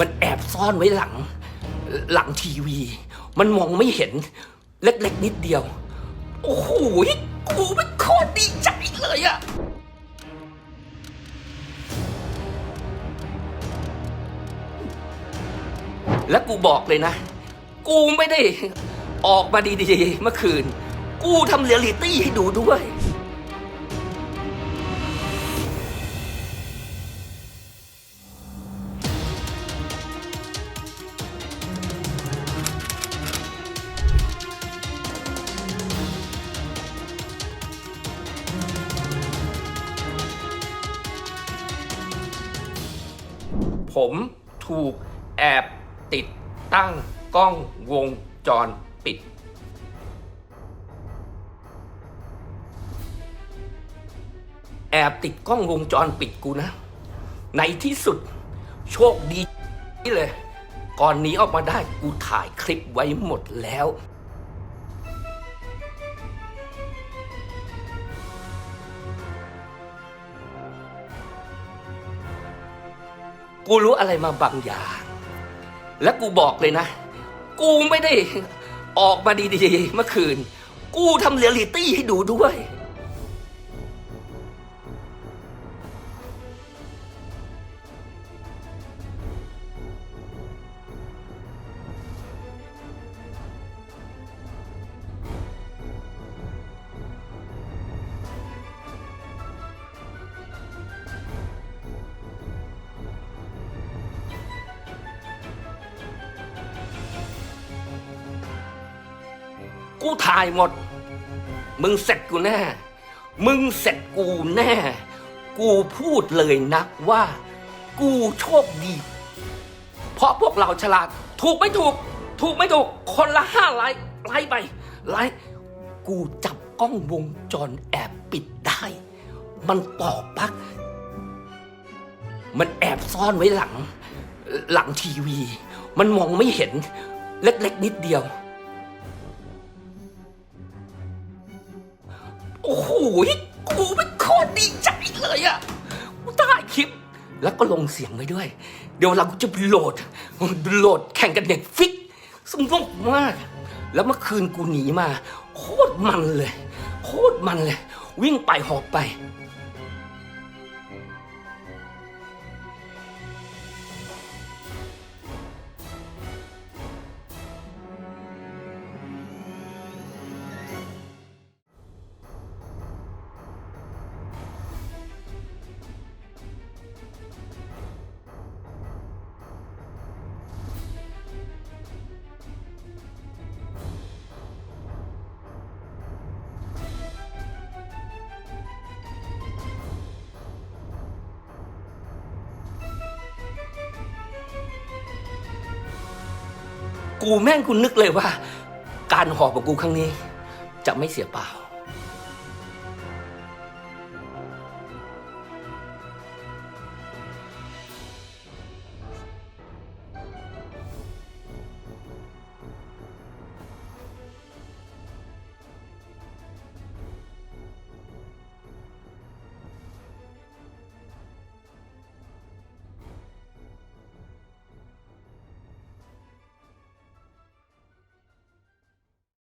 มันแอบซ่อนไว้หลัง หลังทีวี มันมองไม่เห็น เล็กๆนิดเดียว โอ้โหกูเป็นโคตรดีใจเลยอะแล้วกูบอกเลยนะ กูไม่ได้ออกมาดีๆเมื่อคืน กูทำเรียลลิตี้ให้ดูด้วย ผมถูกแอบติดตั้งกล้องวงจรปิด แอบติดกล้องวงจรปิดกูนะ ในที่สุดโชคดีเลย ก่อนหนีออกมาได้กูถ่ายคลิปไว้หมดแล้ว กูรู้อะไรมาบางอย่าง และกูบอกเลยนะ กูไม่ได้ออกมาดีๆเมื่อคืน กูทำเรียลลิตี้ให้ดูด้วย กูถ่ายหมด มึงเสร็จกูแน่ มึงเสร็จกูแน่ กูพูดเลยนะว่า กูโชคดี เพราะพวกเราฉลาด ถูกไม่ถูก ถูกไม่ถูก คนละห้าไลค์ไลค์ไปไลค์กูจับกล้องวงจรแอบปิดได้ มันปอปัก มันแอบซ่อนไว้หลัง หลังทีวี มันมองไม่เห็น เล็กๆนิดเดียว โอ้โหกูเป็นโคตรดีใจเลยอะกูถ่ายคลิป แล้วก็ลงเสียงไว้ด้วย เดี๋ยวเราจะไปโหลด โหลดแข่งกันเน็ตฟิกสนุกมาก แล้วเมื่อคืนกูหนีมา โคตรมันเลย โคตรมันเลย วิ่งไปหอบไป กูแม่งกูนึกเลยว่า การหอบของกูครั้งนี้ จะไม่เสียเปล่า